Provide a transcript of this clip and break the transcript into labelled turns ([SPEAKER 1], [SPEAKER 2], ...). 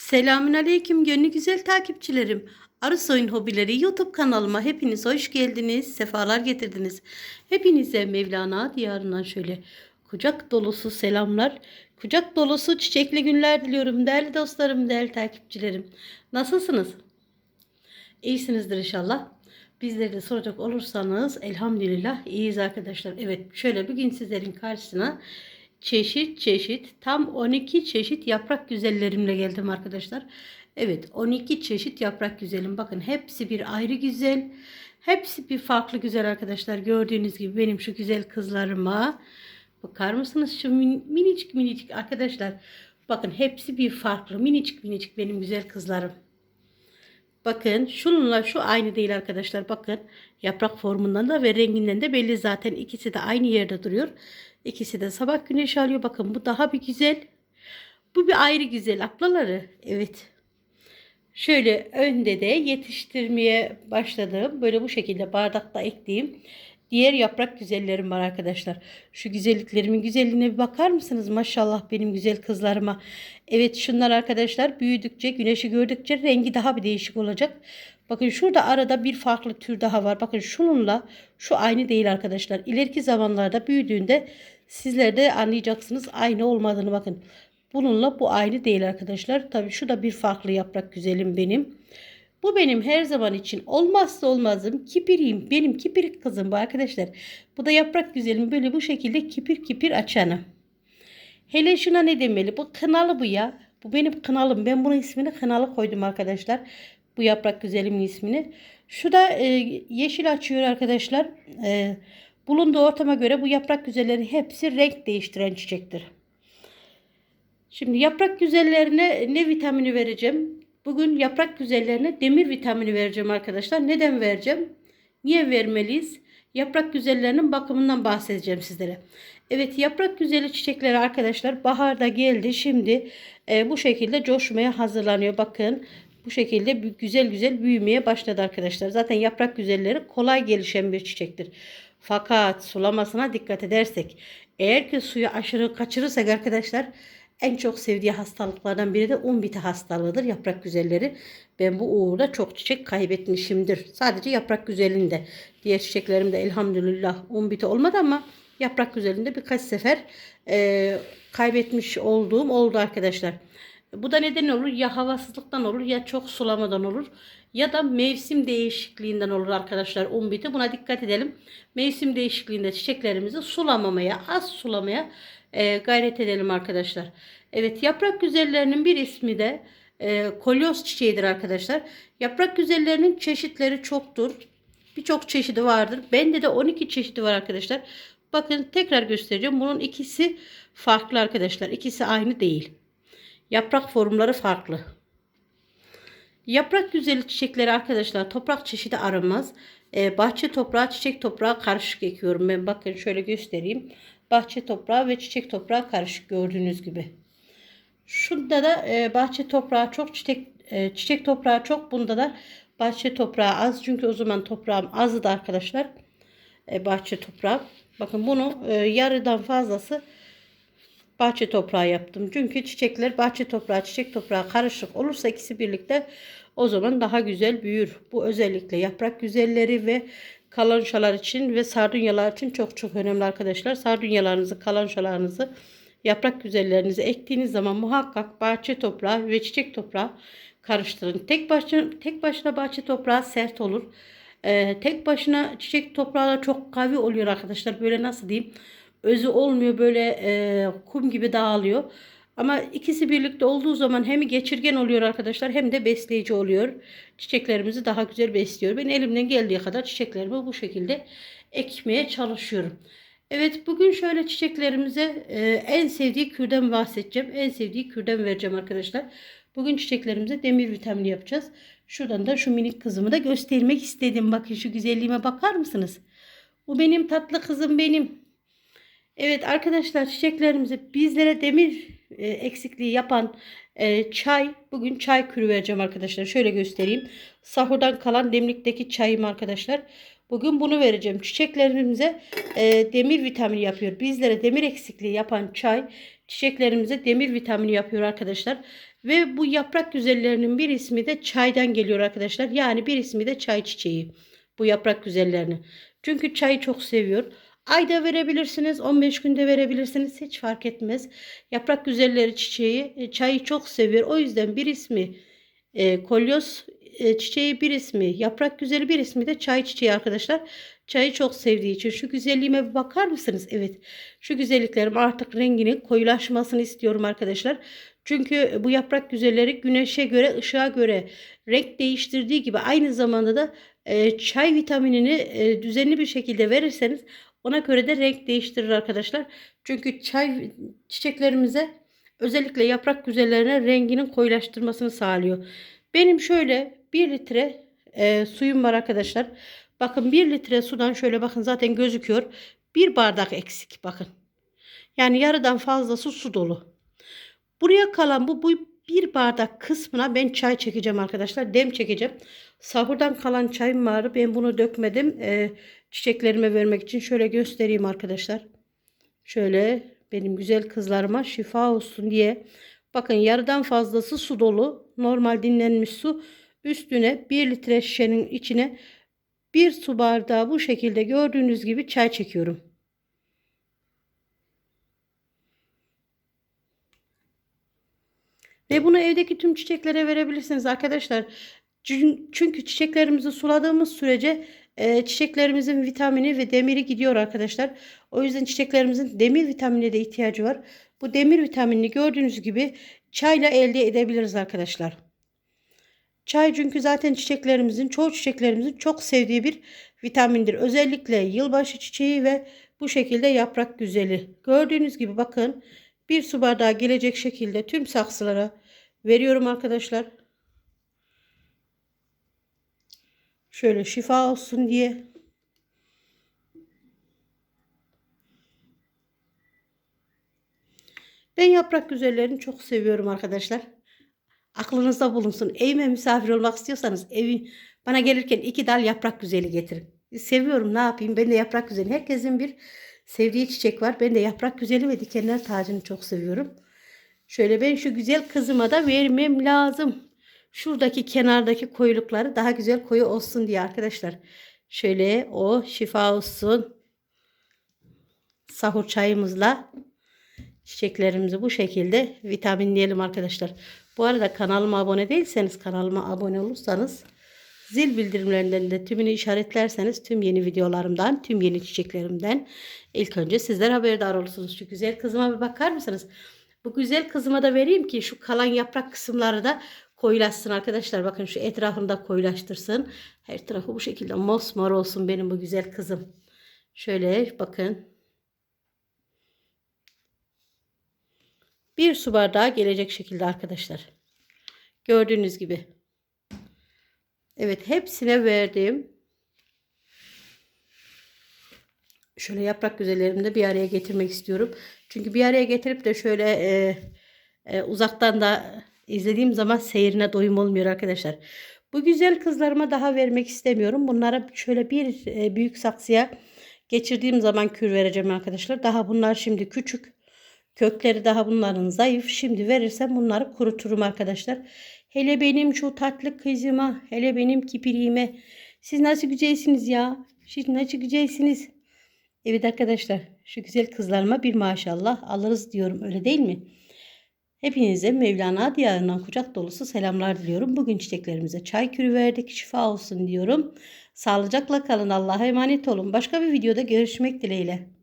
[SPEAKER 1] Selamün Aleyküm gönlü güzel takipçilerim. Arısoy'un hobileri YouTube kanalıma hepiniz hoş geldiniz, sefalar getirdiniz. Hepinize Mevlana diyarından şöyle kucak dolusu selamlar, kucak dolusu çiçekli günler diliyorum değerli dostlarım, değerli takipçilerim. Nasılsınız? İyisinizdir inşallah. Bizleri de soracak olursanız elhamdülillah iyiyiz arkadaşlar. Evet şöyle bugün sizlerin karşısına çeşit çeşit tam 12 çeşit yaprak güzellerimle geldim arkadaşlar. Evet 12 çeşit yaprak güzelim. Bakın hepsi bir ayrı güzel. Hepsi bir farklı güzel arkadaşlar. Gördüğünüz gibi benim şu güzel kızlarıma bakar mısınız şu min- minicik minicik arkadaşlar. Bakın hepsi bir farklı minicik minicik benim güzel kızlarım. Bakın şununla şu aynı değil arkadaşlar. Bakın yaprak formundan da ve renginden de belli zaten. ikisi de aynı yerde duruyor. İkisi de sabah güneş alıyor. Bakın bu daha bir güzel. Bu bir ayrı güzel ablaları. Evet. Şöyle önde de yetiştirmeye başladım. Böyle bu şekilde bardakta ektiğim diğer yaprak güzellerim var arkadaşlar. Şu güzelliklerimin güzelliğine bir bakar mısınız? Maşallah benim güzel kızlarıma. Evet şunlar arkadaşlar büyüdükçe güneşi gördükçe rengi daha bir değişik olacak. Bakın şurada arada bir farklı tür daha var. Bakın şununla şu aynı değil arkadaşlar. İleriki zamanlarda büyüdüğünde sizler de anlayacaksınız aynı olmadığını bakın. Bununla bu aynı değil arkadaşlar. Tabii şu da bir farklı yaprak güzelim benim. Bu benim her zaman için olmazsa olmazım. Kipiriyim. Benim kipirik kızım bu arkadaşlar. Bu da yaprak güzelim. Böyle bu şekilde kipir kipir açanı. Hele şuna ne demeli? Bu kınalı bu ya. Bu benim kınalım. Ben bunun ismini kınalı koydum arkadaşlar. Bu yaprak güzelimin ismini. Şu da e, yeşil açıyor arkadaşlar. E, bulunduğu ortama göre bu yaprak güzellerin hepsi renk değiştiren çiçektir. Şimdi yaprak güzellerine ne vitamini vereceğim? Bugün yaprak güzellerine demir vitamini vereceğim arkadaşlar. Neden vereceğim? Niye vermeliyiz? Yaprak güzellerinin bakımından bahsedeceğim sizlere. Evet yaprak güzeli çiçekleri arkadaşlar baharda geldi. Şimdi e, bu şekilde coşmaya hazırlanıyor. Bakın bu şekilde güzel güzel büyümeye başladı arkadaşlar. Zaten yaprak güzelleri kolay gelişen bir çiçektir. Fakat sulamasına dikkat edersek eğer ki suyu aşırı kaçırırsak arkadaşlar en çok sevdiği hastalıklardan biri de un biti hastalığıdır. Yaprak güzelleri. Ben bu uğurda çok çiçek kaybetmişimdir. Sadece yaprak güzelinde. Diğer çiçeklerimde elhamdülillah un biti olmadı ama yaprak güzelinde birkaç sefer e, kaybetmiş olduğum oldu arkadaşlar. Bu da neden olur? Ya havasızlıktan olur ya çok sulamadan olur. Ya da mevsim değişikliğinden olur arkadaşlar un biti. Buna dikkat edelim. Mevsim değişikliğinde çiçeklerimizi sulamamaya, az sulamaya e, gayret edelim arkadaşlar. Evet yaprak güzellerinin bir ismi de e, kolyoz çiçeğidir arkadaşlar. Yaprak güzellerinin çeşitleri çoktur. Birçok çeşidi vardır. Bende de 12 çeşidi var arkadaşlar. Bakın tekrar göstereceğim. Bunun ikisi farklı arkadaşlar. İkisi aynı değil. Yaprak formları farklı. Yaprak güzeli çiçekleri arkadaşlar toprak çeşidi aramaz. Ee, bahçe toprağı, çiçek toprağı karışık ekiyorum ben. Bakın şöyle göstereyim. Bahçe toprağı ve çiçek toprağı karışık gördüğünüz gibi. Şunda da e, bahçe toprağı çok, çiçek e, çiçek toprağı çok. Bunda da bahçe toprağı az. Çünkü o zaman toprağım azdı arkadaşlar. E, bahçe toprağı. Bakın bunu e, yarıdan fazlası bahçe toprağı yaptım. Çünkü çiçekler bahçe toprağı, çiçek toprağı karışık olursa ikisi birlikte o zaman daha güzel büyür. Bu özellikle yaprak güzelleri ve kalançalar için ve sardunyalar için çok çok önemli arkadaşlar. Sardunyalarınızı, kalançalarınızı, yaprak güzellerinizi ektiğiniz zaman muhakkak bahçe toprağı ve çiçek toprağı karıştırın. Tek başına tek başına bahçe toprağı sert olur. Ee, tek başına çiçek toprağı da çok kavi oluyor arkadaşlar. Böyle nasıl diyeyim? Özü olmuyor böyle e, kum gibi dağılıyor. Ama ikisi birlikte olduğu zaman hem geçirgen oluyor arkadaşlar hem de besleyici oluyor. Çiçeklerimizi daha güzel besliyor. Ben elimden geldiği kadar çiçeklerimi bu şekilde ekmeye çalışıyorum. Evet bugün şöyle çiçeklerimize e, en sevdiği kürden bahsedeceğim. En sevdiği kürden vereceğim arkadaşlar. Bugün çiçeklerimize demir vitamini yapacağız. Şuradan da şu minik kızımı da göstermek istedim. Bakın şu güzelliğime bakar mısınız? Bu benim tatlı kızım benim. Evet arkadaşlar çiçeklerimize bizlere demir e, eksikliği yapan e, çay bugün çay kürü vereceğim arkadaşlar. Şöyle göstereyim. Sahurdan kalan demlikteki çayım arkadaşlar. Bugün bunu vereceğim. Çiçeklerimize e, demir vitamini yapıyor. Bizlere demir eksikliği yapan çay çiçeklerimize demir vitamini yapıyor arkadaşlar. Ve bu yaprak güzellerinin bir ismi de çaydan geliyor arkadaşlar. Yani bir ismi de çay çiçeği. Bu yaprak güzellerini. Çünkü çayı çok seviyor. Ayda verebilirsiniz, 15 günde verebilirsiniz. Hiç fark etmez. Yaprak güzelleri çiçeği e, çayı çok seviyor. O yüzden bir ismi e, kolyoz e, çiçeği bir ismi, yaprak güzeli bir ismi de çay çiçeği arkadaşlar. Çayı çok sevdiği için şu güzelliğime bir bakar mısınız? Evet. Şu güzelliklerim artık renginin koyulaşmasını istiyorum arkadaşlar. Çünkü bu yaprak güzelleri güneşe göre, ışığa göre renk değiştirdiği gibi aynı zamanda da e, çay vitaminini e, düzenli bir şekilde verirseniz ona göre de renk değiştirir arkadaşlar. Çünkü çay çiçeklerimize özellikle yaprak güzellerine renginin koyulaştırmasını sağlıyor. Benim şöyle 1 litre e, suyum var arkadaşlar. Bakın 1 litre sudan şöyle bakın zaten gözüküyor. Bir bardak eksik bakın. Yani yarıdan fazlası su dolu. Buraya kalan bu, bu bir bardak kısmına ben çay çekeceğim arkadaşlar. Dem çekeceğim. Sahurdan kalan çayım vardı. Ben bunu dökmedim. Ee, çiçeklerime vermek için şöyle göstereyim arkadaşlar. Şöyle benim güzel kızlarıma şifa olsun diye. Bakın yarıdan fazlası su dolu. Normal dinlenmiş su. Üstüne 1 litre şişenin içine bir su bardağı bu şekilde gördüğünüz gibi çay çekiyorum. Ve bunu evdeki tüm çiçeklere verebilirsiniz arkadaşlar. Çünkü çiçeklerimizi suladığımız sürece e, çiçeklerimizin vitamini ve demiri gidiyor arkadaşlar. O yüzden çiçeklerimizin demir vitamine de ihtiyacı var. Bu demir vitaminini gördüğünüz gibi çayla elde edebiliriz arkadaşlar. Çay çünkü zaten çiçeklerimizin, çoğu çiçeklerimizin çok sevdiği bir vitamindir. Özellikle yılbaşı çiçeği ve bu şekilde yaprak güzeli. Gördüğünüz gibi bakın bir su bardağı gelecek şekilde tüm saksılara veriyorum arkadaşlar. Şöyle şifa olsun diye. Ben yaprak güzellerini çok seviyorum arkadaşlar. Aklınızda bulunsun. Evime misafir olmak istiyorsanız evi bana gelirken iki dal yaprak güzeli getirin. Seviyorum ne yapayım ben de yaprak güzeli. Herkesin bir sevdiği çiçek var. Ben de yaprak güzeli ve dikenler tacını çok seviyorum. Şöyle ben şu güzel kızıma da vermem lazım. Şuradaki kenardaki koyulukları daha güzel koyu olsun diye arkadaşlar. Şöyle o şifa olsun. Sahur çayımızla çiçeklerimizi bu şekilde vitaminleyelim arkadaşlar. Bu arada kanalıma abone değilseniz kanalıma abone olursanız zil bildirimlerinden de tümünü işaretlerseniz tüm yeni videolarımdan, tüm yeni çiçeklerimden ilk önce sizler haberdar olursunuz. Şu güzel kızıma bir bakar mısınız? Bu güzel kızıma da vereyim ki şu kalan yaprak kısımları da koyulaşsın arkadaşlar. Bakın şu etrafını da koyulaştırsın. Her tarafı bu şekilde mosmor olsun benim bu güzel kızım. Şöyle bakın. Bir su bardağı gelecek şekilde arkadaşlar. Gördüğünüz gibi. Evet hepsine verdim. Şöyle yaprak güzellerimi de bir araya getirmek istiyorum. Çünkü bir araya getirip de şöyle e, e, uzaktan da izlediğim zaman seyrine doyum olmuyor arkadaşlar. Bu güzel kızlarıma daha vermek istemiyorum. Bunlara şöyle bir e, büyük saksıya geçirdiğim zaman kür vereceğim arkadaşlar. Daha bunlar şimdi küçük. Kökleri daha bunların zayıf. Şimdi verirsem bunları kuruturum arkadaşlar. Hele benim şu tatlı kızıma, hele benim kipiriğime. Siz nasıl güzelsiniz ya? Siz nasıl güzelsiniz? Evet arkadaşlar şu güzel kızlarıma bir maşallah alırız diyorum öyle değil mi? Hepinize Mevlana diyarından kucak dolusu selamlar diliyorum. Bugün çiçeklerimize çay kürü verdik. Şifa olsun diyorum. Sağlıcakla kalın. Allah'a emanet olun. Başka bir videoda görüşmek dileğiyle.